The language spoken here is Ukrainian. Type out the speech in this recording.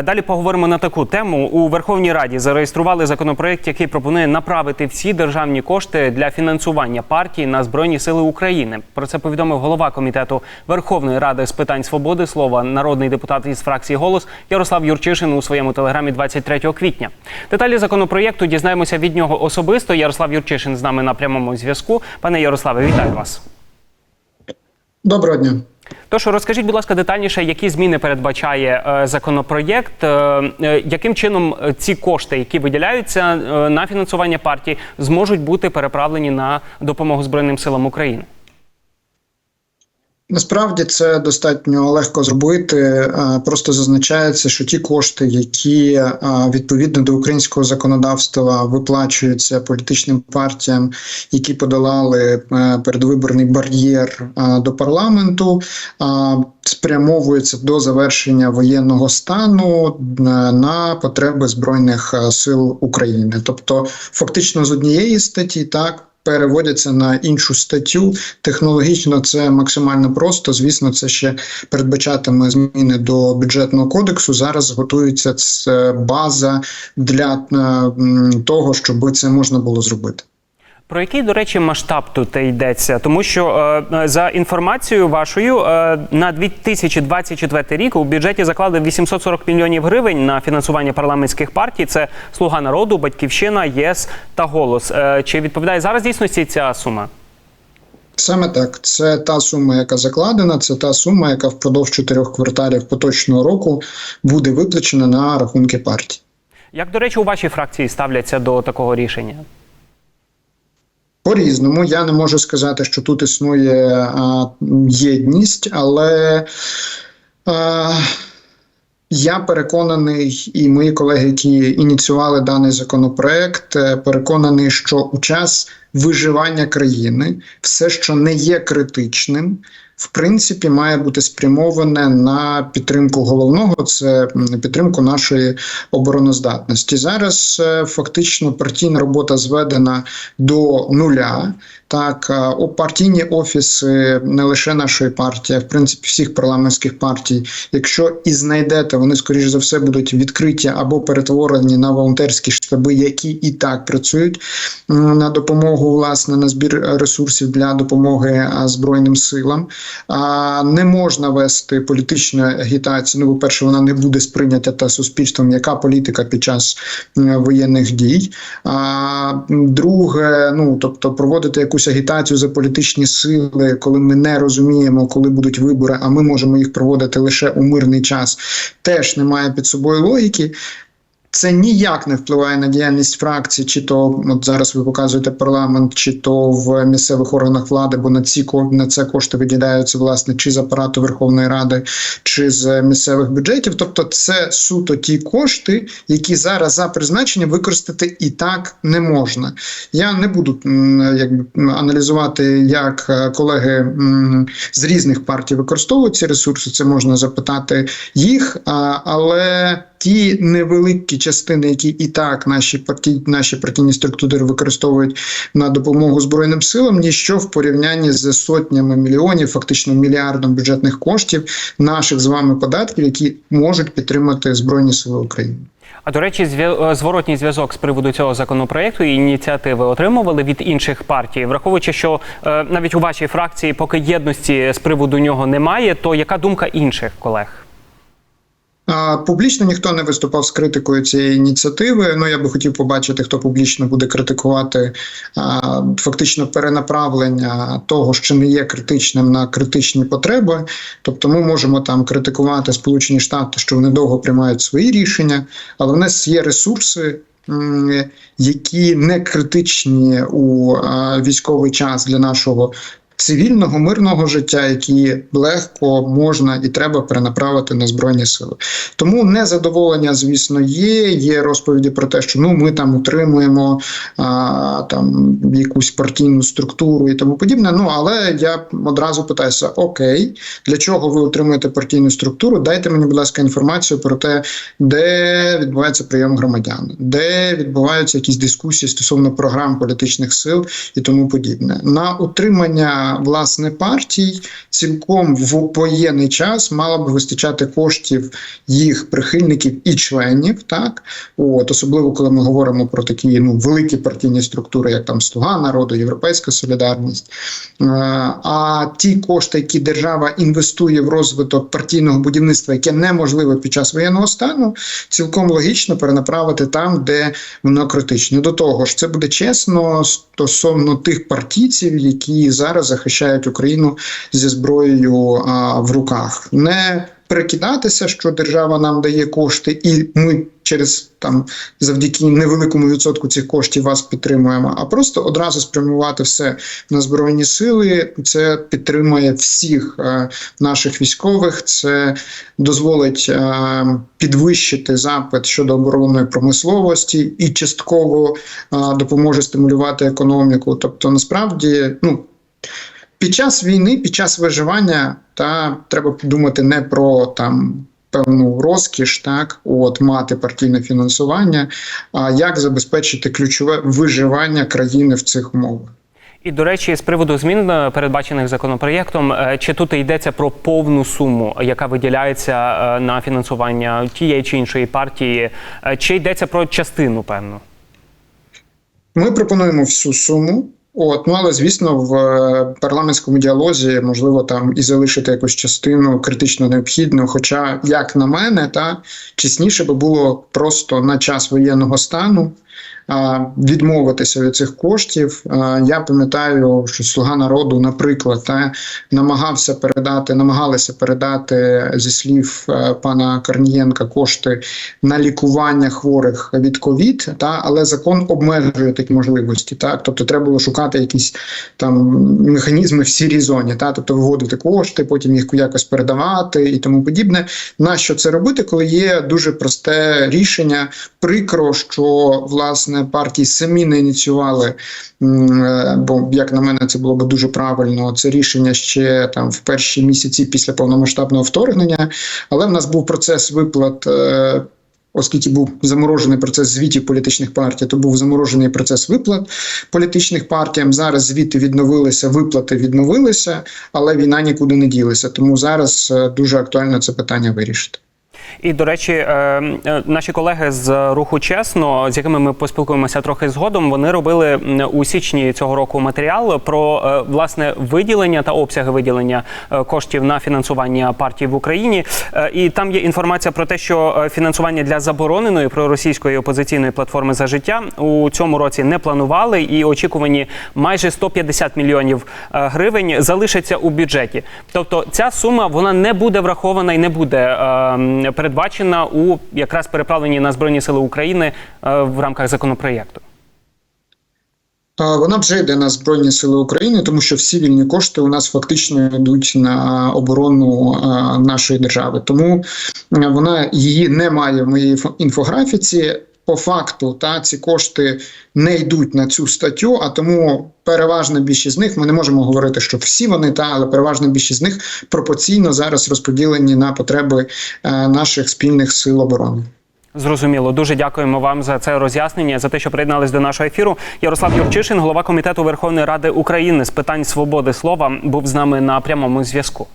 Далі поговоримо на таку тему. У Верховній Раді зареєстрували законопроект, який пропонує направити всі державні кошти для фінансування партії на збройні сили України. Про це повідомив голова комітету Верховної Ради з питань свободи слова, народний депутат із фракції Голос Ярослав Юрчишин у своєму телеграмі 23 квітня. Деталі законопроєкту дізнаємося від нього особисто. Ярослав Юрчишин з нами на прямому зв'язку. Пане Ярославе, вітаю вас. Доброго дня. Тож розкажіть, будь ласка, детальніше, які зміни передбачає е, законопроєкт, е, е, яким чином ці кошти, які виділяються на фінансування партії, зможуть бути переправлені на допомогу Збройним силам України? Насправді це достатньо легко зробити. Е, Просто зазначається, що ті кошти, які е, відповідно до українського законодавства виплачуються політичним партіям, які подолали е, передвиборний бар'єр до парламенту, спрямовуються до завершення воєнного стану на потреби збройних сил України. Тобто, фактично, з однієї статті так. Переводяться на іншу статтю. Технологічно це максимально просто. Звісно, це ще передбачатиме зміни до бюджетного кодексу. Зараз готується база для е, того, щоб це можна було зробити. Про який, до речі, масштаб тут йдеться? Тому що е, за інформацією вашою е, на 2024 рік у бюджеті закладено 840 мільйонів гривень на фінансування парламентських партій. Це Слуга народу, Батьківщина, ЄС та Голос. Е, чи відповідає зараз дійсності ця сума? Саме так, це та сума, яка закладена, це та сума, яка впродовж чотирьох кварталів поточного року буде виплачена на рахунки партії. Як, до речі, у вашій фракції ставляться до такого рішення? По-різному. Я не можу сказати, що тут існує а, єдність, але а, я переконаний, і мої колеги, які ініціювали даний законопроект, е, переконаний, що у час виживання країни все, що не є критичним, в принципі, має бути спрямоване на підтримку головного це підтримку нашої обороноздатності. Зараз е, фактично партійна робота зведена до нуля. Так, е, о, партійні офіси не лише нашої партії, а в принципі всіх парламентських партій. Якщо і знайдете, вони скоріш за все будуть відкриті або перетворені на волонтерські штаби, які і так працюють на допомогу власне на збір ресурсів для допомоги збройним силам. А не можна вести політичну агітацію. Ну, по-перше, вона не буде сприйнята та суспільством, яка політика під час воєнних дій. А друге, ну тобто проводити якусь агітацію за політичні сили, коли ми не розуміємо, коли будуть вибори, а ми можемо їх проводити лише у мирний час, теж немає під собою логіки. Це ніяк не впливає на діяльність фракції, чи то от зараз ви показуєте парламент, чи то в місцевих органах влади, бо на ці на це кошти виділяються власне чи з апарату Верховної Ради, чи з місцевих бюджетів. Тобто, це суто ті кошти, які зараз за призначенням використати і так не можна. Я не буду якби аналізувати, як е, колеги з різних партій використовують ці ресурси. Це можна запитати їх, але ті невеликі частини, які і так наші партій, наші партійні структури використовують на допомогу збройним силам, ніщо в порівнянні з сотнями мільйонів, фактично мільярдом бюджетних коштів наших з вами податків, які можуть підтримати збройні сили України. А до речі, зв'я- е, зворотній зв'язок з приводу цього законопроекту і ініціативи отримували від інших партій, враховуючи, що е, навіть у вашій фракції поки єдності з приводу нього немає, то яка думка інших колег? Публічно ніхто не виступав з критикою цієї ініціативи. Ну я би хотів побачити, хто публічно буде критикувати фактично перенаправлення того, що не є критичним на критичні потреби. Тобто, ми можемо там критикувати Сполучені Штати, що вони довго приймають свої рішення, але в нас є ресурси. Які не критичні у військовий час для нашого цивільного мирного життя, які легко можна і треба перенаправити на збройні сили. Тому незадоволення, звісно, є. Є розповіді про те, що ну ми там утримуємо а, там якусь партійну структуру і тому подібне. Ну але я одразу питаюся: окей, для чого ви утримуєте партійну структуру? Дайте мені, будь ласка, інформацію про те, де відбувається прийом громадян, де відбуваються якісь дискусії стосовно програм політичних сил і тому подібне. На утримання власне партій цілком в воєнний час мало б вистачати коштів їх прихильників і членів, так от особливо коли ми говоримо про такі ну великі партійні структури, як там Слуга народу, Європейська Солідарність. Е, А ті кошти, які держава інвестує в розвиток партійного будівництва, яке неможливе під час воєнного стану, цілком логічно перенаправити там, де воно критично. До того ж, це буде чесно стосовно тих партійців, які зараз захищають Україну зі зброєю а, в руках. Не перекидатися, що держава нам дає кошти, і ми через там завдяки невеликому відсотку цих коштів вас підтримуємо, а просто одразу спрямувати все на збройні сили. Це підтримує всіх е, наших військових. Це дозволить е, підвищити запит щодо оборонної промисловості і частково е, допоможе стимулювати економіку. Тобто, насправді, ну. Під час війни, під час виживання, та треба подумати не про там певну розкіш, так от мати партійне фінансування, а як забезпечити ключове виживання країни в цих умовах. І до речі, з приводу змін, е, передбачених законопроєктом, е, чи тут йдеться про повну суму, яка виділяється е, на фінансування тієї чи іншої партії, чи йдеться про частину певну? Ми пропонуємо всю суму. От, ну але звісно, в е, парламентському діалозі можливо там і залишити якусь частину критично необхідну. Хоча, як на мене, та чесніше би було просто на час воєнного стану відмовитися від цих коштів. Я пам'ятаю, що слуга народу, наприклад, намагався передати, намагалися передати зі слів е, пана Корнієнка кошти на лікування хворих від ковід, та але закон обмежує такі можливості. Так, тобто треба було шукати якісь там механізми в сірій зоні, та тобто виводити кошти, потім їх якось передавати і тому подібне. Нащо це робити, коли є дуже просте рішення? Прикро, що власне партії самі не ініціювали, е, бо як на мене, це було б дуже правильно. Це рішення ще там в перші місяці після повномасштабного вторгнення, але в нас був процес виплат. е, Оскільки був заморожений процес звітів політичних партій, то був заморожений процес виплат політичним партіям. Зараз звіти відновилися, виплати відновилися, але війна нікуди не ділася. Тому зараз е, дуже актуально це питання вирішити. І до речі, е, е, наші колеги з руху чесно, з якими ми поспілкуємося трохи згодом, вони робили у січні цього року матеріал про е, власне виділення та обсяги виділення коштів на фінансування партій в Україні. І там є інформація про те, що фінансування для забороненої проросійської опозиційної платформи за життя у цьому році не планували, і очікувані майже 150 мільйонів гривень залишаться у бюджеті. Тобто ця сума вона не буде врахована і не буде передбачена у якраз переправленні на збройні сили України е, в рамках законопроєкту. Вона вже йде на Збройні Сили України, тому що всі вільні кошти у нас фактично йдуть на оборону нашої держави. Тому вона її немає в моїй інфографіці. По факту, та ці кошти не йдуть на цю статтю, а тому переважна більшість з них ми не можемо говорити, що всі вони та, але переважна більшість з них пропорційно зараз розподілені на потреби е, наших спільних сил оборони. Зрозуміло, дуже дякуємо вам за це роз'яснення, за те, що приєднались до нашого ефіру. Ярослав Юрчишин, голова комітету Верховної Ради України з питань свободи слова, був з нами на прямому зв'язку.